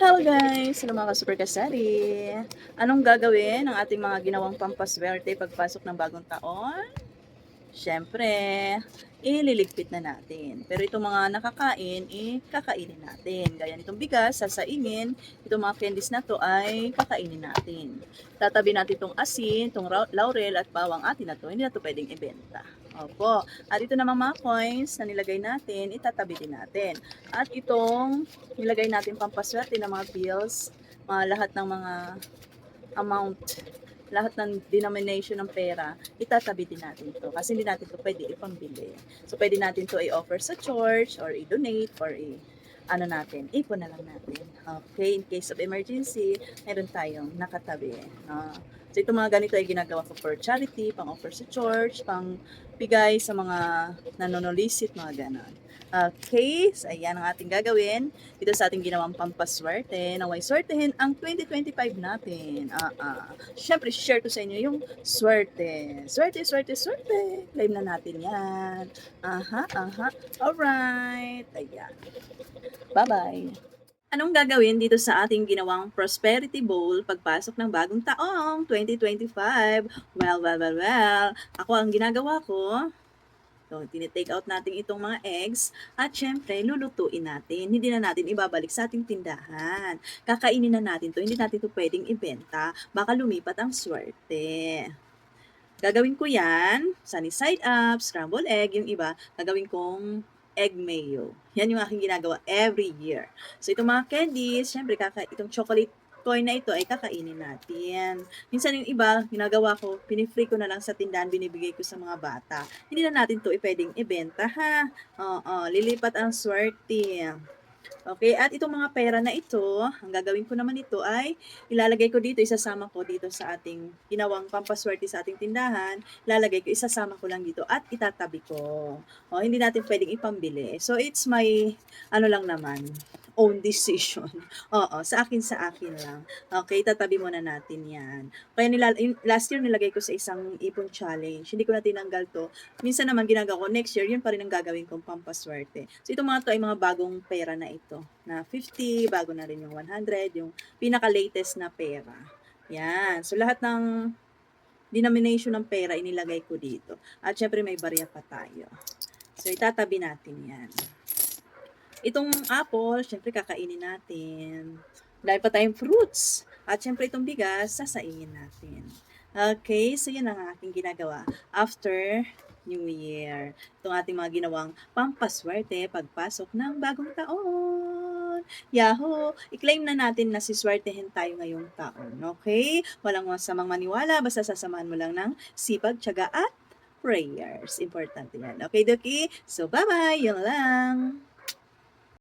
Hello guys! Hello mga ka-super kasari! Anong gagawin ng ating mga ginawang pampaswerte pagpasok ng bagong taon? Siyempre, ililigpit na natin. Pero itong mga nakakain, eh, kakainin natin. Gaya nitong bigas, sasaingin. Itong mga candies na to ay kakainin natin. Tatabi natin itong asin, itong laurel at bawang atin na to. Hindi na to pwedeng ibenta. Opo. At ito namang mga coins na nilagay natin, itatabi din natin. At itong nilagay natin pampaswerte ng mga bills, mga lahat ng mga amount, lahat ng denomination ng pera, itatabi din natin to kasi hindi natin to pwede ipambili. So pwede natin to i-offer sa church or i-donate or i ano natin, ipon na lang natin. Okay, in case of emergency, meron tayong nakatabi. no? so ito mga ganito ay ginagawa ko for charity, pang offer sa church, pang bigay sa mga nanonolisit, mga ganon. Okay, so ayan ang ating gagawin dito sa ating ginawang pampaswerte na way swertehin ang 2025 natin. Ah, ah. Siyempre, share ko sa inyo yung swerte. Swerte, swerte, swerte. Claim na natin yan. Aha, aha. Alright. Ayan. Bye-bye. Anong gagawin dito sa ating ginawang Prosperity Bowl pagpasok ng bagong taong 2025? Well, well, well, well. Ako ang ginagawa ko, So, tinitake out natin itong mga eggs at syempre, lulutuin natin. Hindi na natin ibabalik sa ating tindahan. Kakainin na natin to. Hindi natin to pwedeng ibenta. Baka lumipat ang swerte. Gagawin ko yan, sunny side up, scramble egg, yung iba, gagawin kong egg mayo. Yan yung aking ginagawa every year. So, itong mga candies, syempre, kaka itong chocolate coin na ito ay kakainin natin. Minsan yung iba, ginagawa ko, pinifree ko na lang sa tindahan, binibigay ko sa mga bata. Hindi na natin to pwedeng ibenta, ha? Oo, lilipat ang swerte. Okay, at itong mga pera na ito, ang gagawin ko naman ito ay ilalagay ko dito, isasama ko dito sa ating ginawang pampaswerte sa ating tindahan, ilalagay ko, isasama ko lang dito at itatabi ko. O, hindi natin pwedeng ipambili. So, it's my, ano lang naman, own decision. Oo, sa akin sa akin lang. Okay, tatabi muna natin yan. Kaya nila, last year nilagay ko sa isang ipon challenge. Hindi ko na tinanggal to. Minsan naman ginagawa ko, next year, yun pa rin ang gagawin kong pampaswerte. So, itong mga to ay mga bagong pera na ito. Na 50, bago na rin yung 100, yung pinaka-latest na pera. Yan. So, lahat ng denomination ng pera inilagay ko dito. At syempre may barya pa tayo. So, itatabi natin yan. Itong apple, syempre kakainin natin. Dahil pa tayong fruits. At syempre itong bigas, sasaingin natin. Okay, so yan ang aking ginagawa after New Year. Itong ating mga ginawang pampaswerte pagpasok ng bagong taon. Yahoo! I-claim na natin na siswertehin tayo ngayong taon. Okay? Walang masamang maniwala, basta sasamahan mo lang ng sipag, tiyaga at prayers. Importante yan. Okay, Doki? So, bye-bye! Yun lang!